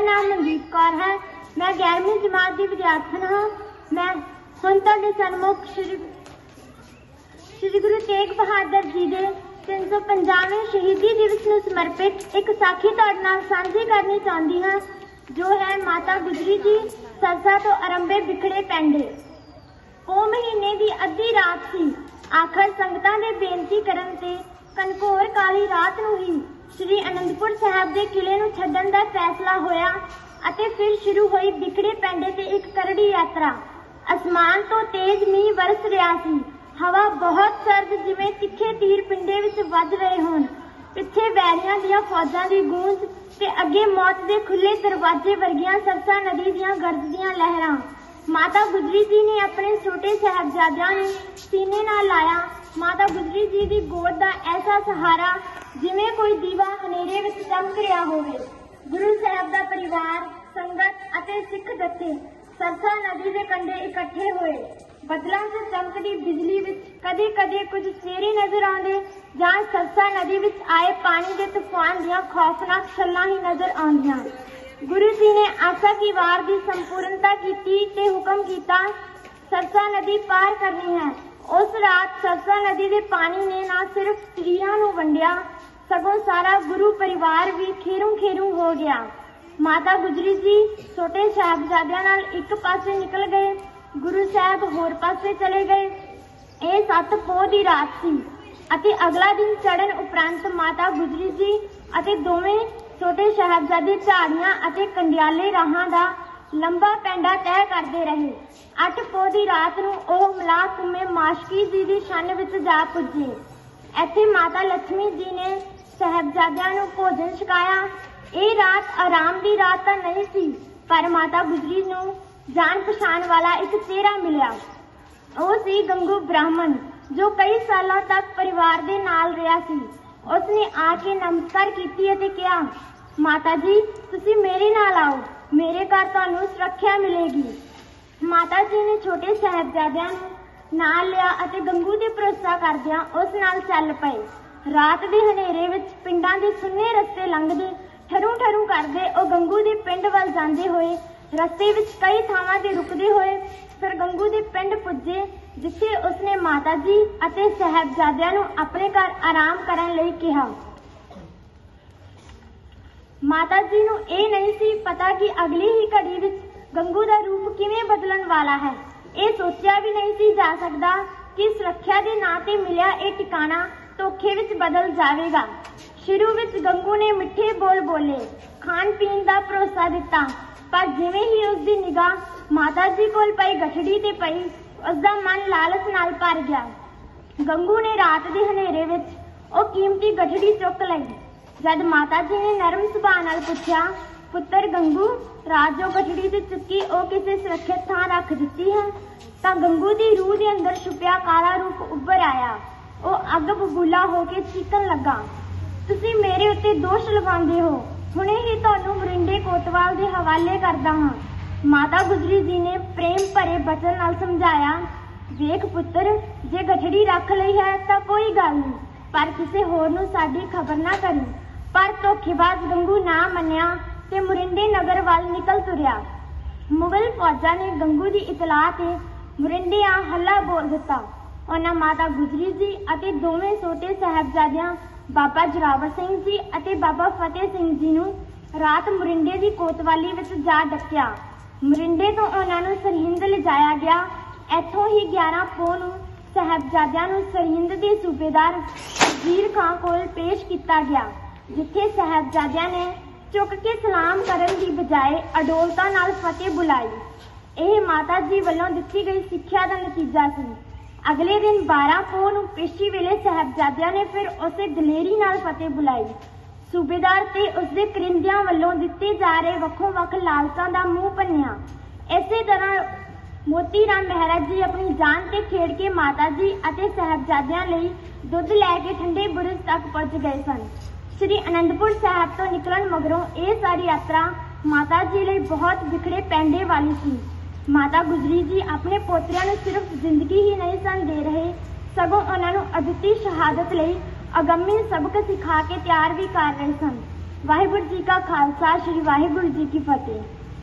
ਨਾਮ ਮਨਦੀਪ ਕੌਰ ਹੈ। ਮੈਂ 11ਵੀਂ ਜਮਾਤ ਦੀ ਵਿਦਿਆਰਥਣ ਹਾਂ। ਮੈਂ ਹੁਣ ਤੁਹਾਡੇ ਸਨਮੁਖ ਸ਼੍ਰੀ ਸ਼੍ਰੀ ਗੁਰੂ ਤੇਗ ਬਹਾਦਰ ਜੀ ਦੇ 350ਵੇਂ ਸ਼ਹੀਦੀ ਦਿਵਸ ਨੂੰ ਸਮਰਪਿਤ ਇੱਕ ਸਾਖੀ ਤੁਹਾਡੇ ਨਾਲ ਸਾਂਝੀ ਕਰਨੀ ਚਾਹੁੰਦੀ ਹਾਂ, ਜੋ ਹੈ ਮਾਤਾ ਗੁਜਰੀ ਜੀ ਸਰਸਾ ਤੋਂ ਅਰੰਭੇ ਵਿਖੜੇ ਪੈਂਡੇ। ਉਹ ਮਹੀਨੇ ਦੀ ਅੱਧੀ ਰਾਤ ਸੀ। ਆਖਰ ਸੰਗਤਾਂ ਦੇ ਬੇਨਤੀ ਕਰਨ ਤੇ ਕਨਕੋਰ ਕਾਲੀ ਰਾਤ ਨੂੰ ਹੀ ਸ੍ਰੀ ਅਨੰਦਪੁਰ ਸਾਹਿਬ ਦੇ ਕਿਲੇ ਨੂੰ ਛੱਡਣ ਦਾ ਫੈਸਲਾ ਹੋਇਆ ਅਤੇ ਫਿਰ ਸ਼ੁਰੂ ਹੋਈ ਵਿਖੜੇ ਪੈਂਡੇ ਤੇ ਇੱਕ ਕਰੜੀ ਯਾਤਰਾ। ਅਸਮਾਨ ਤੋਂ ਤੇਜ਼ ਮੀਂਹ ਵਰਸ ਰਿਹਾ ਸੀ। ਹਵਾ ਬਹੁਤ ਸਰਦ ਜਿਵੇਂ ਤਿੱਖੇ ਤੀਰ ਪਿੰਡੇ ਵਿੱਚ ਵੱਜ ਰਹੇ ਹੋਣ। ਪਿੱਛੇ ਵੈਰੀਆਂ ਦੀਆਂ ਫੌਜਾਂ ਦੀ ਗੂੰਜ ਤੇ ਅੱਗੇ ਮੌਤ ਦੇ ਖੁੱਲੇ ਦਰਵਾਜ਼ੇ ਵਰਗੀਆਂ ਸਰਸਾ ਨਦੀ ਦੀਆਂ ਗਰਜਦੀਆਂ ਲਹਿਰਾਂ। ਮਾਤਾ ਗੁਜਰੀ ਜੀ ਨੇ ਆਪਣੇ ਛੋਟੇ ਸਾਹਿਬਜ਼ਾਦਿਆਂ ਨੂੰ ਸੀਨੇ ਨਾਲ ਲਾਇਆ। ਮਾਤਾ ਗੁਜਰੀ ਜੀ ਦੀ ਗੋਦ ਦਾ ਐਸਾ ਸਹਾਰਾ ਜਿਵੇਂ ਕੋਈ ਦੀਵਾ ਹਨੇਰੇ ਵਿੱਚ ਚਮਕ ਰਿਹਾ ਹੋਵੇ, ਗੁਰੂ ਸਾਹਿਬ ਦਾ ਪਰਿਵਾਰ, ਸੰਗਤ ਅਤੇ ਸਿੱਖ ਜਥੇ ਸਰਸਾ ਨਦੀ ਦੇ ਕੰਢੇ ਇਕੱਠੇ ਹੋਏ। ਬਦਲਾਂ 'ਚ ਚਮਕਦੀ ਬਿਜਲੀ ਵਿੱਚ ਕਦੇ-ਕਦੇ ਕੁਝ ਸਵੇਰੇ ਨਜ਼ਰ ਆਉਂਦੇ ਜਾਂ ਸਰਸਾ ਨਦੀ ਵਿੱਚ ਆਏ ਪਾਣੀ ਦੇ ਤੂਫਾਨ ਦੀਆਂ ਖੌਫਨਾਕ ਛੱਲਾਂ ਹੀ ਨਜ਼ਰ ਆਉਂਦੀਆਂ ਗੁਰੂ ਜੀ ਨੇ ਆਸਾ ਕੀ ਵਾਰ ਦੀ ਸੰਪੂਰਨਤਾ ਕੀਤੀ ਤੇ ਹੁਕਮ ਕੀਤਾ, ਸਰਸਾ ਨਦੀ ਪਾਰ ਕਰਨੀ ਹੈ। ਉਸ ਰਾਤ ਸਰਸਾ ਨਦੀ ਦੇ ਪਾਣੀ ਨੇ ਨਾ ਸਿਰਫ ਸਤਰੀਆਂ ਨੂੰ ਵੰਡਿਆ, ਸਗੋਂ ਸਾਰਾ ਗੁਰੂ ਪਰਿਵਾਰ ਵੀ ਖੇਰੂ ਖੇਰੂ ਹੋ ਗਿਆ। ਮਾਤਾ ਗੁਜਰੀ ਜੀ ਛੋਟੇ ਸਾਹਿਬਜ਼ਾਦਿਆਂ ਨਾਲ ਇੱਕ ਪਾਸੇ ਨਿਕਲ ਗਏ, ਗੁਰੂ ਸਾਹਿਬ ਹੋਰ ਪਾਸੇ ਚਲੇ ਗਏ। ਇਹ ਸੱਤ ਪੋਹ ਦੀ ਰਾਤ ਸੀ ਅਤੇ ਅਗਲਾ ਦਿਨ ਚੜਨ ਉਪਰੰਤ ਮਾਤਾ ਗੁਜਰੀ ਜੀ ਅਤੇ ਦੋਵੇਂ ਛੋਟੇ ਸਾਹਿਬਜ਼ਾਦੇ ਝਾੜੀਆਂ ਅਤੇ ਕੰਡਿਆਲੇ ਰਾਹਾਂ ਦਾ ਲੰਬਾ ਪੈਂਡਾ ਤੈਅ ਕਰਦੇ ਰਹੇ। ਅੱਠ ਪੋ ਦੀ ਰਾਤ ਨੂੰ ਉਹ ਮਲਾਕੁਮੇ ਮਾਸ਼ਕੀ ਜੀ ਦੀ ਛੰਨ ਵਿੱਚ ਜਾ ਪੁੱਜੇ। ਇੱਥੇ ਮਾਤਾ ਲక్ష్ਮੀ ਜੀ ਨੇ ਸਾਹਿਬਜ਼ਾਦਿਆਂ ਨੂੰ ਭੋਜਨ ਛਕਾਇਆ। ਇਹ ਰਾਤ ਆਰਾਮ ਦੀ ਰਾਤ ਤਾਂ ਨਹੀਂ ਸੀ, ਪਰ ਮਾਤਾ ਗੁਜਰੀ ਨੂੰ ਜਾਣ ਪਛਾਣ ਵਾਲਾ ਇੱਕ ਚਿਹਰਾ ਮਿਲਿਆ। ਉਹ ਸੀ ਗੰਗੂ ਬ੍ਰਾਹਮਣ, ਜੋ ਕਈ ਸਾਲਾਂ ਤੱਕ ਪਰਿਵਾਰ ਦੇ ਨਾਲ ਰਿਹਾ ਸੀ। ਉਸਨੇ ਆ ਕੇ ਨਮਸਕਾਰ ਕੀਤੀ ਅਤੇ ਕਿਹਾ, ਮਾਤਾ ਜੀ, ਤੁਸੀਂ ਮੇਰੇ ਨਾਲ ਆਓ। ਮੇਰੇ ਘਰ ਤੁਹਾਨੂੰ ਸੁਰੱਖਿਆ ਮਿਲੇਗੀ। ਮਾਤਾ ਜੀ ਨੇ ਛੋਟੇ ਸਾਹਿਬਜ਼ਾਦਿਆਂ ਨੂੰ ਨਾਲ ਲਿਆ ਅਤੇ ਗੰਗੂ ਦੇ ਭਰੋਸਾ ਕਰਦਿਆਂ ਉਸ ਨਾਲ ਚੱਲ ਪਏ। ਰਾਤ ਦੇ ਹਨੇਰੇ ਵਿੱਚ ਪਿੰਡਾਂ ਦੇ ਸੁੰਨੇ ਰਸਤੇ ਲੰਘਦੇ, ਠਰੂ ਠਰੂ ਕਰਦੇ ਉਹ ਗੰਗੂ ਦੇ ਪਿੰਡ ਵੱਲ ਜਾਂਦੇ ਹੋਏ, ਰਸਤੇ ਵਿੱਚ ਕਈ ਥਾਵਾਂ ਤੇ ਰੁਕਦੇ ਹੋਏ ਫਿਰ ਗੰਗੂ ਦੇ ਪਿੰਡ ਪੁੱਜੇ, ਜਿੱਥੇ ਉਸਨੇ ਮਾਤਾ ਜੀ ਅਤੇ ਸਾਹਿਬਜ਼ਾਦਿਆਂ ਨੂੰ ਆਪਣੇ ਘਰ ਆਰਾਮ ਕਰਨ ਲਈ ਕਿਹਾ। ਮਾਤਾ ਜੀ ਨੂੰ ਇਹ ਨਹੀਂ ਸੀ ਪਤਾ ਕਿ ਅਗਲੀ ਹੀ ਘੜੀ ਵਿੱਚ ਗੰਗੂ ਦਾ ਰੂਪ ਕਿਵੇਂ ਬਦਲਣ ਵਾਲਾ ਹੈ। ਇਹ ਸੋਚਿਆ ਵੀ ਨਹੀਂ ਸੀ ਜਾ ਸਕਦਾ ਕਿ ਸੁਰੱਖਿਆ ਦੇ ਨਾਂ ਤੇ ਮਿਲਿਆ ਇਹ ਟਿਕਾਣਾ ਧੋਖੇ ਵਿੱਚ ਬਦਲ ਜਾਵੇਗਾ। ਸ਼ੁਰੂ ਵਿੱਚ ਗੰਗੂ ਨੇ ਮਿੱਠੇ ਬੋਲ ਬੋਲੇ, ਖਾਣ ਪੀਣ ਦਾ ਭਰੋਸਾ ਦਿੱਤਾ, ਪਰ ਜਿਵੇਂ ਹੀ ਉਸ ਦੀ ਨਿਗਾਹ ਮਾਤਾ ਜੀ ਕੋਲ ਪਈ, ਗਠੜੀ ਤੇ ਪਈ ਉਸ ਦਾ ਮਨ ਲਾਲਚ ਨਾਲ ਭਰ ਗਿਆ। ਗੰਗੂ ਨੇ ਰਾਤ ਦੇ ਹਨੇਰੇ ਵਿੱਚ ਉਹ ਕੀਮਤੀ ਗਠੜੀ ਚੁੱਕ ਲਈ। ਜਦ ਮਾਤਾ ਜੀ ਨੇ ਨਰਮ ਸੁਭਾਅ ਨਾਲ ਪੁੱਛਿਆ, ਪੁੱਤਰ ਗੰਗੂ, ਰਾਤ ਜੋ ਗਠੜੀ ਤੇ ਚੁੱਕੀ ਉਹ ਕਿਸੇ ਸੁਰੱਖਿਅਤ ਥਾਂ ਰੱਖ ਦਿੱਤੀ ਹੈ? ਤਾਂ ਗੰਗੂ ਦੀ ਰੂਹ ਦੇ ਅੰਦਰ ਛੁਪਿਆ ਕਾਲਾ ਰੂਪ ਉੱਭਰ ਆਇਆ। ਉਹ ਅੱਗ ਬਬੂਲਾ ਹੋ ਕੇ ਚੀਕਣ ਲੱਗਾ। ਤੁਸੀਂ ਮੇਰੇ ਉੱਤੇ ਦੋਸ਼ ਲਗਾਉਂਦੇ ਹੋ। ਹੁਣੇ ਹੀ ਤੁਹਾਨੂੰ ਮਰਿੰਡੇ ਕੋਤਵਾਲ ਦੇ ਹਵਾਲੇ ਕਰਦਾ ਹਾਂ। ਮਾਤਾ ਗੁਜਰੀ ਜੀ ਨੇ ਪ੍ਰੇਮ ਭਰੇ ਬਚਨ ਨਾਲ ਸਮਝਾਇਆ, ਵੇਖ ਪੁੱਤਰ, ਜੇ ਗਠੜੀ ਰੱਖ ਲਈ ਹੈ ਤਾਂ ਕੋਈ ਗੱਲ ਨਹੀਂ, ਪਰ ਕਿਸੇ ਹੋਰ ਨੂੰ ਸਾਡੀ ਖਬਰ ਨਾ ਕਰੀ ਪਰ ਧੋਖੇਬਾਜ਼ ਗੰਗੂ ਨਾ ਮੰਨਿਆ ਤੇ ਮੁਰਿੰਡੇ ਨਗਰ ਵੱਲ ਨਿਕਲ ਤੁਰਿਆ। ਮੁਗਲ ਫੌਜਾਂ ਨੇ ਗੰਗੂ ਦੀ ਇਤਲਾਹ ਤੇ ਮੁਰਿੰਡੇ ਆ ਹੱਲਾ ਬੋਲ ਦਿੱਤਾ। ਉਹਨਾਂ ਮਾਤਾ ਗੁਜਰੀ ਜੀ ਅਤੇ ਦੋਵੇਂ ਛੋਟੇ ਸਾਹਿਬਜ਼ਾਦਿਆਂ, ਬਾਬਾ ਜਰਾਵਰ ਸਿੰਘ ਜੀ ਅਤੇ ਬਾਬਾ ਫਤਿਹ ਸਿੰਘ ਜੀ ਨੂੰ ਰਾਤ ਮੁਰਿੰਡੇ ਦੀ ਕੋਤਵਾਲੀ ਵਿੱਚ ਜਾ ਡੱਕਿਆ। ਮੁਰਿੰਡੇ ਤੋਂ ਉਹਨਾਂ ਨੂੰ ਸਰਹਿੰਦ ਲਿਜਾਇਆ ਗਿਆ। ਇੱਥੋਂ ਹੀ 11 ਪੋਹ ਨੂੰ ਸਾਹਿਬਜ਼ਾਦਿਆਂ ਨੂੰ ਸਰਹਿੰਦ ਦੇ ਸੂਬੇਦਾਰ ਵਜ਼ੀਰ ਖਾਂ ਕੋਲ ਪੇਸ਼ ਕੀਤਾ ਗਿਆ। ਜਿੱਥੇ ਸਾਹਿਬਜ਼ਾਦਿਆਂ ਨੇ ਝੁਕ ਕੇ ਸਲਾਮ ਕਰਨ ਦੀ ਬਜਾਏ ਅਡੋਲਤਾ ਨਾਲ ਫਤਿਹ ਬੁਲਾਈ। ਇਹ ਮਾਤਾ ਜੀ ਵੱਲੋਂ ਦਿੱਤੀ ਗਈ ਸਿੱਖਿਆ ਦਾ ਨਤੀਜਾ ਸੀ। ਅਗਲੇ ਦਿਨ 12 ਪੋਹ ਨੂੰ ਪੇਸ਼ੀ ਵੇਲੇ ਸਾਹਿਬਜ਼ਾਦਿਆਂ ਨੇ ਫਿਰ ਉਸੇ ਦਲੇਰੀ ਨਾਲ ਫਤਿਹ ਬੁਲਾਈ। ਸੂਬੇਦਾਰ ਤੇ ਉਸਦੇ ਕਰਿੰਦਿਆਂ ਵੱਲੋਂ ਦਿੱਤੇ ਜਾ ਰਹੇ ਵੱਖੋ ਵੱਖ ਲਾਲਚਾਂ ਦਾ ਮੂੰਹ ਭੰਨਿਆ ਇਸੇ ਤਰ੍ਹਾਂ ਮੋਤੀ ਰਾਮ ਮਹਿਰਾ ਜੀ ਆਪਣੀ ਜਾਨ ਤੇ ਖੇਡ ਕੇ ਮਾਤਾ ਜੀ ਅਤੇ ਸਾਹਿਬਜ਼ਾਦਿਆਂ ਲਈ ਦੁੱਧ ਲੈ ਕੇ ਠੰਡੇ ਬੁਰਜ ਤੱਕ ਪਹੁੰਚ ਗਏ ਸਨ। ਸ੍ਰੀ ਅਨੰਦਪੁਰ ਸਾਹਿਬ ਤੋਂ ਨਿਕਲਣ ਮਗਰੋਂ ਇਹ ਸਾਰੀ ਯਾਤਰਾ ਮਾਤਾ ਜੀ ਲਈ ਬਹੁਤ ਵਿਖੜੇ ਪੈਂਡੇ ਵਾਲੀ ਸੀ। ਮਾਤਾ ਗੁਜਰੀ ਜੀ ਆਪਣੇ ਪੋਤਰਿਆਂ ਨੂੰ ਸਿਰਫ ਜ਼ਿੰਦਗੀ ਹੀ ਨਹੀਂ ਸਨ ਦੇ ਰਹੇ, ਸਗੋਂ ਉਹਨਾਂ ਨੂੰ ਅਦੁੱਤੀ ਸ਼ਹਾਦਤ ਲਈ ਅਗੰਮੀ ਸਬਕ ਸਿਖਾ ਕੇ ਤਿਆਰ ਵੀ ਕਰ ਰਹੇ ਸਨ। ਵਾਹਿਗੁਰੂ ਜੀ ਕਾ ਖਾਲਸਾ, ਸ੍ਰੀ ਵਾਹਿਗੁਰੂ ਜੀ ਕੀ ਫਤਿਹ।